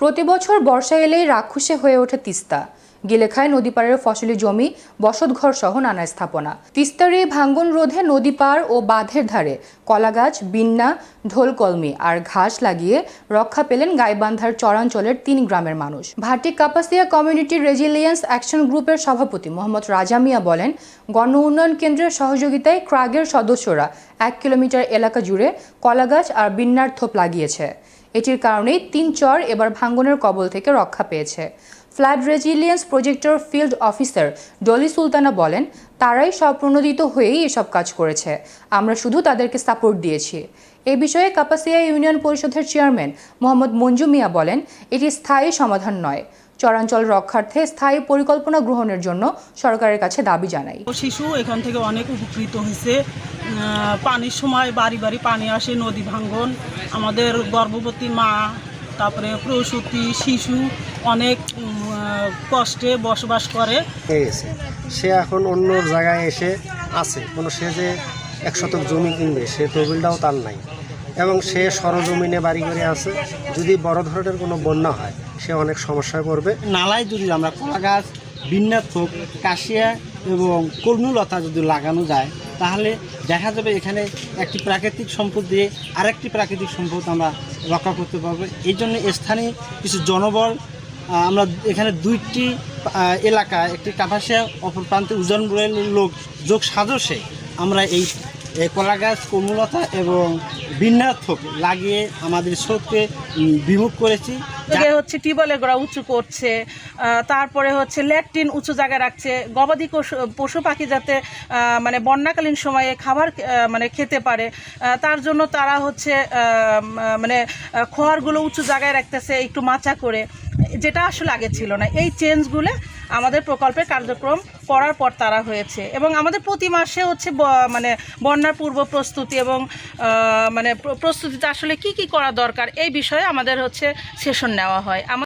প্রতি বছর বর্ষা এলেই রাক্ষসে হয়ে ওঠে তিস্তা। গিলে খায় নদী ফসলি জমি বসতঘর সহ নানা স্থাপনা। তিস্তার এই ভাঙ্গন রোধে নদী পাড় ও বাঁধের ধারে কলাগাছ, বিন্না, ঢোলকলমি আর ঘাস লাগিয়ে রক্ষা পেলেন গাইবান্ধার চরাঞ্চলের তিন গ্রামের মানুষ। ভাটি কাপাসিয়া কমিউনিটি রেজিলিয়েন্স অ্যাকশন গ্রুপের সভাপতি মোহাম্মদ রাজা মিয়া বলেন, গণ উন্নয়ন কেন্দ্রের সহযোগিতায় ক্রাগের সদস্যরা এক কিলোমিটার এলাকা জুড়ে কলাগাছ আর বিন্নার থোপ লাগিয়েছে। এটির কারণে তিন চর এবার ভাঙ্গনের কবল থেকে রক্ষা পেয়েছে। ফ্লাড রেজিলিয়েন্স প্রজেক্টর ফিল্ড অফিসার ডলি সুলতানা বলেন, তারাই স্বপ্রণোদিত হয়েই এসব কাজ করেছে। আমরা শুধু তাদেরকে সাপোর্ট দিয়েছি। এ বিষয়ে কাপাসিয়া ইউনিয়ন পরিষদের চেয়ারম্যান মোহাম্মদ মঞ্জু মিয়া বলেন, এটি স্থায়ী সমাধান নয়। চরাঞ্চল রক্ষার্থে স্থায়ী পরিকল্পনা গ্রহণের জন্য সরকারের কাছে দাবি জানাই। ও শিশু এখান থেকে অনেক উপকৃত হয়েছে। পানির সময় বাড়ি বাড়ি পানি আসে নদী ভাঙ্গন। আমাদের গর্ভবতী মা তারপরে প্রসূতি শিশু অনেক কষ্টে বসবাস করে। সে এখন অন্য জায়গায় এসে আছে। কোনো সে যে এক শতক জমি কিনবে সে তহবিলটাও তার নাই। এবং সে সরজমিনে বাড়ি করে আছে। যদি বড় ধরনের কোনো বন্যা হয়, সে অনেক সমস্যায় পড়বে। নালায় যদি আমরা কলা গাছ বিন্যাস থোক, কাশিয়া এবং কর্মলতা যদি লাগানো যায়, তাহলে দেখা যাবে এখানে একটি প্রাকৃতিক সম্পদ দিয়ে আরেকটি প্রাকৃতিক সম্পদ আমরা রক্ষা করতে পারব। এই জন্য স্থানীয় কিছু জনবল আমরা এখানে দুইটি এলাকা, একটি কাপাসিয়া, অপর প্রান্তে উজান বলের লোক যোগ সাজসে আমরা এই এই কলা গাছ কর্মলতা এবং বিন্যাস থোক লাগিয়ে আমাদের স্রোতকে বিমুখ করেছি। হচ্ছে টিউবওয়েলের গোড়া উঁচু করছে তারপরে হচ্ছে ল্যাট্রিন উঁচু জায়গায় রাখছে, গবাদি পশু- পাখি যাতে মানে বন্যাকালীন সময়ে খাবার মানে খেতে পারে তার জন্য তারা হচ্ছে মানে খড়গুলো উঁচু জায়গায় রাখতেছে একটু মাচা করে, যেটা আসলে আগে ছিল না। এই চেঞ্জগুলো আমাদের প্রকল্পের কার্যক্রম করার পর তারা হয়েছে। এবং আমাদের প্রতি মাসে হচ্ছে মানে বন্যার পূর্ব প্রস্তুতি এবং মানে প্র- প্রস্তুতিতে আসলে কি কি করা দরকার এই বিষয়ে আমাদের হচ্ছে সেশন নেওয়া হয়।